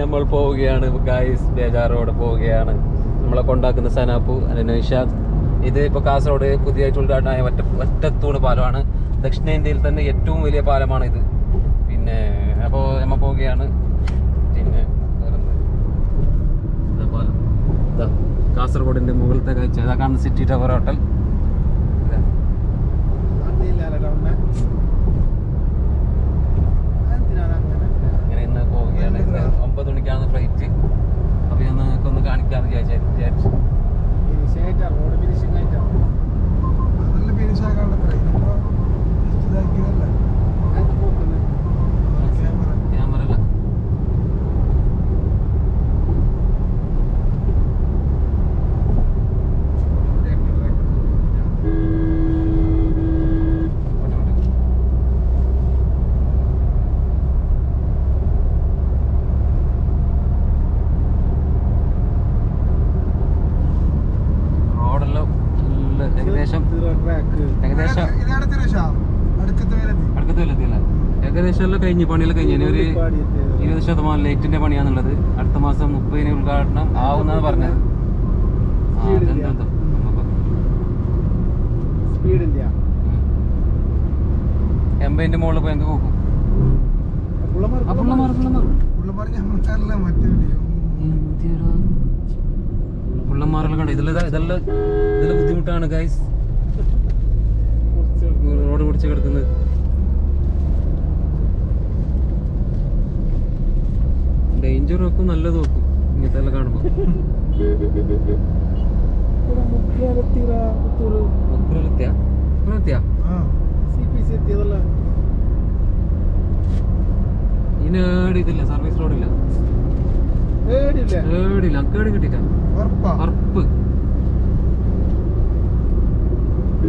നമ്മൾ പോവുകയാണ്. ഗായ്സ് ബേജാറോടെ പോവുകയാണ്. നമ്മളെ കൊണ്ടാക്കുന്ന സനാപ്പു അല്ലെ നൈഷാദ്. ഇത് ഇപ്പോൾ കാസർഗോഡ് പുതിയതായിട്ട് ഉദ്ഘാടനമായ ഒറ്റ ഒറ്റത്തൂണ് പാലമാണ്. ദക്ഷിണേന്ത്യയിൽ തന്നെ ഏറ്റവും വലിയ പാലമാണ് ഇത്. പിന്നെ അപ്പോൾ നമ്മൾ പോവുകയാണ്. പിന്നെ കാസർഗോഡിന്റെ മുകളിലത്തെ കാഴ്ച. ഇതാ കാണുന്ന സിറ്റി ടവർ ഹോട്ടൽ ഇതാ. ഏകദേശം എല്ലാം കഴിഞ്ഞ് പണിയെല്ലാം കഴിഞ്ഞ്. ഒരു ഇരുപത് ശതമാനം ലൈറ്റിന്റെ പണിയാന്നുള്ളത്. അടുത്ത മാസം മുപ്പതിന് ഉദ്ഘാടനം ആവുന്നാണ് പറഞ്ഞത്. എൺപതിന്റെ മുകളിൽ പോയി എനിക്ക് നോക്കും? ആ പുള്ളമാർ പുള്ളമാർ പുള്ളമാർ ഞമ്മക്കല്ല മറ്റേ വീഡിയോ പുള്ളന്മാരെല്ലാം കണ്ട ഇതെല്ലാം ഇതെല്ലാം ഇതെല്ലാം ബുദ്ധിമുട്ടാണ് ഗൈസ് റോഡ് പിടിച്ച് കിടക്കുന്നത്. ഡേഞ്ചർ വെക്കും നല്ലത് വെക്കും ഇങ്ങനത്തെ എല്ലാം കാണുമ്പോൾ ഉഗ്രലെത്തിയാ ഉഗ്രലെത്തിയാ ആ സി പി സി എത്തിയതല്ല? ഇനി ഇതില്ല സർവീസ് റോഡില്ല പേടിയില്ല ഏടില്ല കിട്ടില്ല കിട്ടിയില്ല Thank ഉറപ്പ്. സി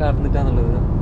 കറന്നിട്ടാന്നുള്ളത്.